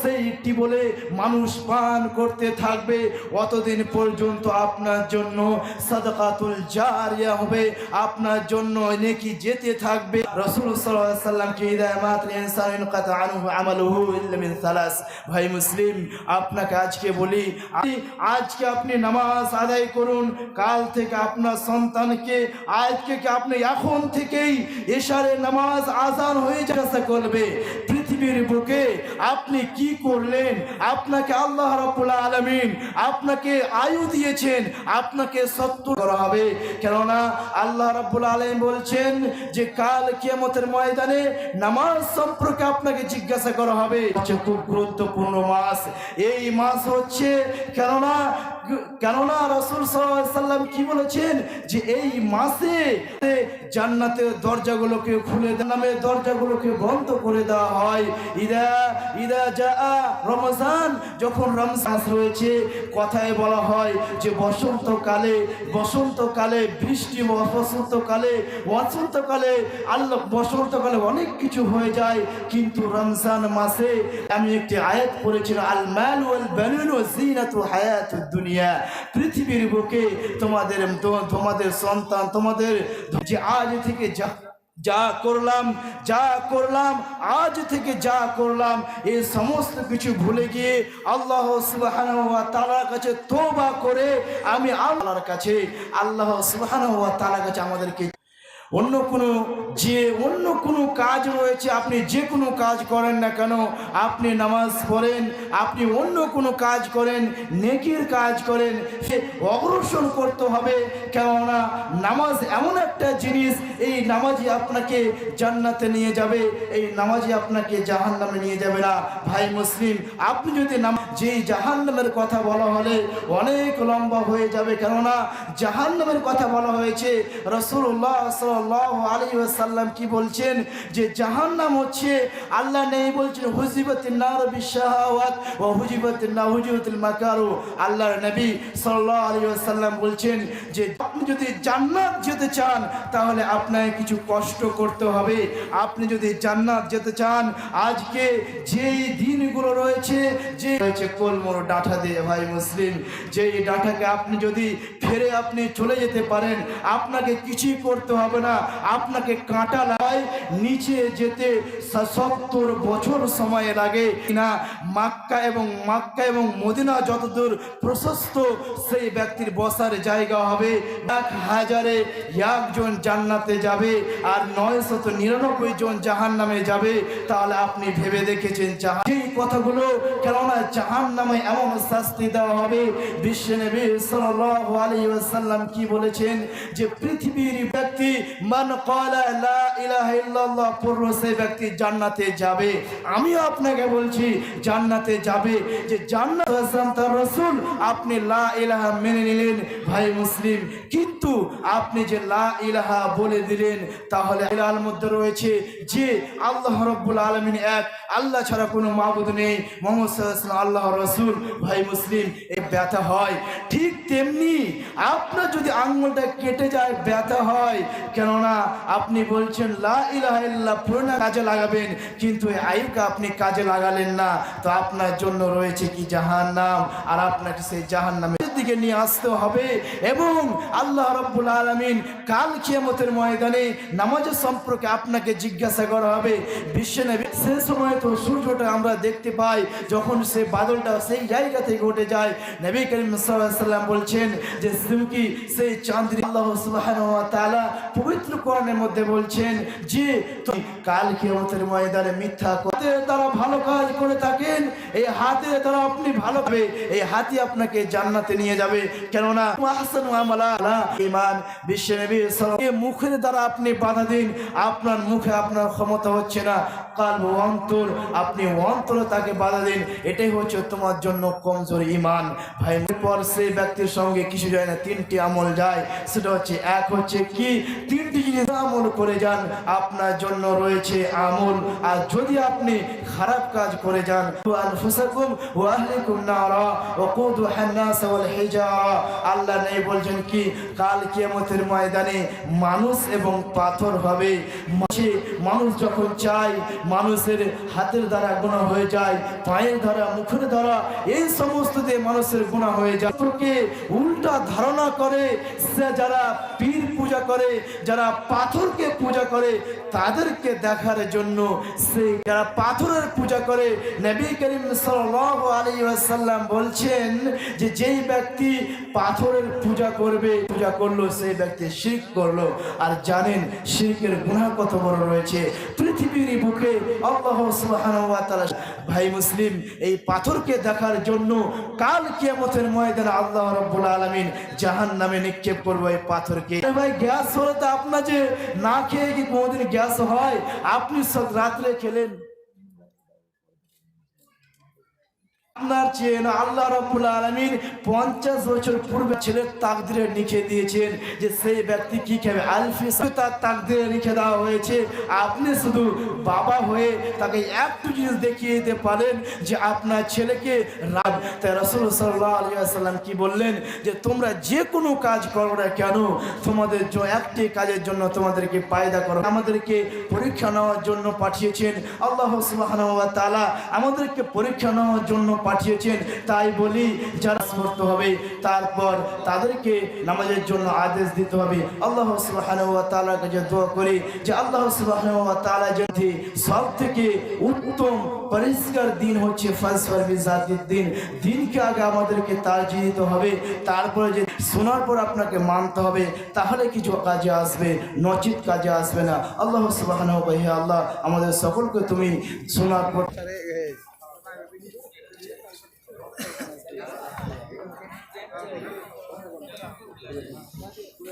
সেই একটি বলে মানুষ পান করতে থাকবে। অতদিন পর্যন্ত আপনার জন্য সাদাকাতুল জারিয়া হবে। আপনার জন্য নেকি যেতে থাকবে। রসুল সাল্লাল্লাহু আলাইহি সাল্লাম কি হিদায়াত ইনসান ইনকাতা আনহু আমালুহু ইল্লা মিন সালাস। ভাই মুসলিম, আপনাকে আজকে বলি আজকে আপনি নামাজ আদায় করুন। কাল থেকে আপনার সন্তানকে, আজকে আপনি এখন থেকেই এশারে নামাজ আজান হয়ে যাচ্ছে করবে। পৃথিবীর বুকে আপনি কি করলেন? আপনাকে আল্লাহ রাব্বুল আলামিন আপনাকে আয়ু দিয়েছেন, আপনাকে সত্য করা হবে। কেননা আল্লাহ রাব্বুল আলামিন বলছেন যে কাল কিয়ামতের ময়দানে নামাজ সম্পর্কে আপনাকে জিজ্ঞাসা করা হবে। খুব গুরুত্বপূর্ণ মাস। এই মাস হচ্ছে কেননা কেননা রসুল সাল্লাম কি বলেছেন? যে এই মাসে জান্নাতের দরজাগুলোকে খুলে নামে দরজাগুলোকে বন্ধ করে দেওয়া হয়। ইদা ইদা যা রমজান, যখন রমজান রয়েছে, কথায় বলা হয় যে বসন্তকালে বসন্তকালে বৃষ্টি, বসন্তকালে বসন্তকালে আল্লাহ, বসন্তকালে অনেক কিছু হয়ে যায়, কিন্তু রমজান মাসে আমি একটি আয়াত করেছিলাম আল মাল ওয়াল বানুন ওয়া জিনাতু হায়াতুদ দুনিয়া পৃথিবীর বুকে তোমাদের তোমাদের সন্তান, তোমাদের যে আজ থেকে যা যা করলাম যা করলাম, আজ থেকে যা করলাম এই সমস্ত কিছু ভুলে গিয়ে আল্লাহ তাআলার কাছে তোবা করে আমি আল্লাহর কাছে, আল্লাহ সুবাহান তাআলার কাছে আমাদেরকে অন্য কোনো যে অন্য কোনো কাজ রয়েছে, আপনি যে কোনো কাজ করেন না কেন, আপনি নামাজ পড়েন, আপনি অন্য কোনো কাজ করেন, নেকির কাজ করেন, সে অগ্রসর করতে হবে। কেননা নামাজ এমন একটা জিনিস, এই নামাজই আপনাকে জান্নাতে নিয়ে যাবে, এই নামাজই আপনাকে জাহান্নামে নিয়ে যাবে না। ভাই মুসলিম, আপনি যদি নাম যেই জাহান্নামের কথা বলা হলে অনেক লম্বা হয়ে যাবে। কেননা জাহান্নামের কথা বলা হয়েছে রসুল্লাহ সাল্লাম কি বলছেন? যে জাহান্নাম হচ্ছে আল্লাহ নেই বলছেন হুজিবতিন না নবী সাল্লাহ আলী বলছেন যে, আপনি যদি জান্নাত যেতে চান, তাহলে আপনাকে কিছু কষ্ট করতে হবে। আপনি যদি জান্নাত যেতে চান, আজকে যেই দিনগুলো রয়েছে, যে রয়েছে কোলমোর ডাঁটা দিয়ে, ভাই মুসলিম, যেই ডাঁটাকে আপনি যদি ফেরে আপনি চলে যেতে পারেন, আপনাকে কিছুই করতে হবে না। আপনাকে কাঁটা লাগায়, নিচে যেতে সত্তর বছর সময় লাগে। না, মাক্কা এবং মাক্কা এবং মদিনা যতদূর প্রশস্ত, সেই ব্যক্তির বসার জায়গা হবে। এক হাজারে একজন জান্নাতে যাবে আর নয় শত নিরানব্বই জন জাহান নামে যাবে। তাহলে আপনি ভেবে দেখেছেন সেই কথাগুলো কেননা জাহান নামে এমন শাস্তি দেওয়া হবে। বিশ্ব নবী ওয়াসাল্লাম কি বলেছেন? যে পৃথিবীর ব্যক্তি মান ব্যক্তি জান্নাতে যাবে। আমিও আপনাকে বলছি, জান্নাতে যাবে। যে জান্নাত রাসূল, আপনি মেনে নিলেন ভাই মুসলিম। কিন্তু আপনি যে বলে দিলেন, তাহলে ইলাহার মধ্যে রয়েছে যে আল্লাহ রব্বুল আলামিন এক, আল্লাহ ছাড়া কোনো মাবুদ নেই। মোহাম্মদ আল্লাহ রসুল, ভাই মুসলিম, এ ব্যথা হয়। ঠিক তেমনি আপনার যদি আঙ্গুলটা কেটে যায়, ব্যথা হয় কেননা আপনি বলছেন কাজে লাগাবেন, কিন্তু আয়ুকে আপনি কাজে লাগালেন না। তো আপনার জন্য রয়েছে কি জাহান্নাম? আর আপনাকে সেই জাহান্নামের দিকে নিয়ে আসতে হবে। এবং আল্লাহ রব্বুল আলমিন কাল ময়দানে নামাজের সম্পর্কে আপনাকে জিজ্ঞাসা করা হবে। সে সময় তো সূর্যটা আমরা দেখতে পাই, যখন সে বাদলটা সেই জায়গা থেকে উঠে যায়। নবী করিম সাল্লাম বলছেন যে সিমকি সেই চাঁদরি আল্লাহ তাআলা পবিত্র কোরআনের মধ্যে বলছেন যে, তুমি কাল কেমতের ময়দানে মিথ্যা করতে তারা ভালো কাজ করে থাকেন, এই হাতে তারা আপনি ভালো হবে এই হাতি আপনাকে জান্নাতে নিয়ে যাবে। কেননা ইমান বিশ্বের মুখের দ্বারা আপনি বাধা দিন, আপনার মুখে আপনার ক্ষমতা হচ্ছে না আকাল ও অন্তর, আপনি অন্তর তাকে বাধা দিন। এটাই হচ্ছে তোমার জন্য কমজোর ইমান ভাই পর সেই ব্যক্তির সঙ্গে কিছু যায় না, তিনটি আমল যায়। সেটা হচ্ছে, এক হচ্ছে কি? তিনটি জিনিস আমল করে যান, আপনার জন্য রয়েছে আমল। আর যদি আপনি খারাপ কাজ করে যান আল্লাহ নেই বলছেন কি? কাল কিয়ামতের ময়দানে মানুষ এবং পাথর হবে। মানুষ যখন চায় মানুষের হাতের দ্বারা গোনা হয়ে যায়, পায়ের দ্বারা, মুখের দ্বারা, এই সমস্ত দিয়ে মানুষের গোনা হয়ে যায়। উল্টা ধারণা করে সে যারা পীর পূজা করে, যারা পাথরকে পূজা করে, তাদেরকে দেখার জন্য সে যারা পাথরের পূজা করে, নবী করিম সাল্লাল্লাহু আলাইহি ওয়াসাল্লাম বলছেন যে যেই ব্যক্তি পাথরের পূজা করবে, পূজা করল, সেই ব্যক্তি শিরক করল। আর জানেন, শিরকের গুনাহ কত বড় রয়েছে। পৃথিবীর বুকে আল্লাহ তাআলা ভাই মুসলিম, এই পাথরকে দেখার জন্য কাল কিয়ামতের ময়দানে আল্লাহ রাব্বুল আলামিন জাহান্নামে নিক্ষেপ করবে এই পাথরকে। ভাই গ্যাস হলে তো আপনার যে না খেয়ে কি কোনোদিন গ্যাস হয়? আপনি রাত্রে খেলেন। আপনার চেয়ে না, আল্লাহ রাব্বুল আলামিন পঞ্চাশ বছর পূর্বে ছেলের তাকদিরে লিখে দিয়েছেন যে সেই ব্যক্তি কি খাবে আলফি তার তাকদিরে লিখে দেওয়া হয়েছে। আপনি শুধু বাবা হয়ে তাকে একটু জিনিস দেখিয়ে দিতে পারেন যে আপনার ছেলেকে রাব তাই রসুল সাল্লাহ কি বললেন যে, তোমরা যে কোনো কাজ করো না কেন, তোমাদের একটি কাজের জন্য তোমাদেরকে পায়দা করো। আমাদেরকে পরীক্ষা নেওয়ার জন্য পাঠিয়েছেন। আল্লাহ সুবহানাহু ওয়া তাআলা আমাদেরকে পরীক্ষা নেওয়ার জন্য পাঠিয়েছেন, তাই বলি যারা করতে হবে, তারপর তাদেরকে নামাজের জন্য আদেশ দিতে হবে। আল্লাহ সুবহানাহু ওয়া কাছে দোয়া করি যে আল্লাহ সুবহানাহু যদি সব থেকে উত্তম পরিষ্কার দিন হচ্ছে ফাসফার বিজাতির দিন, দিনকে আগে আমাদেরকে তারজি দিতে হবে, তারপরে যে শোনার পর আপনাকে মানতে হবে, তাহলে কিছু কাজে আসবে, নচিত কাজে আসবে না। আল্লাহ সুবহানাহু ওয়া আল্লাহ, আমাদের সকলকে তুমি শোনার পর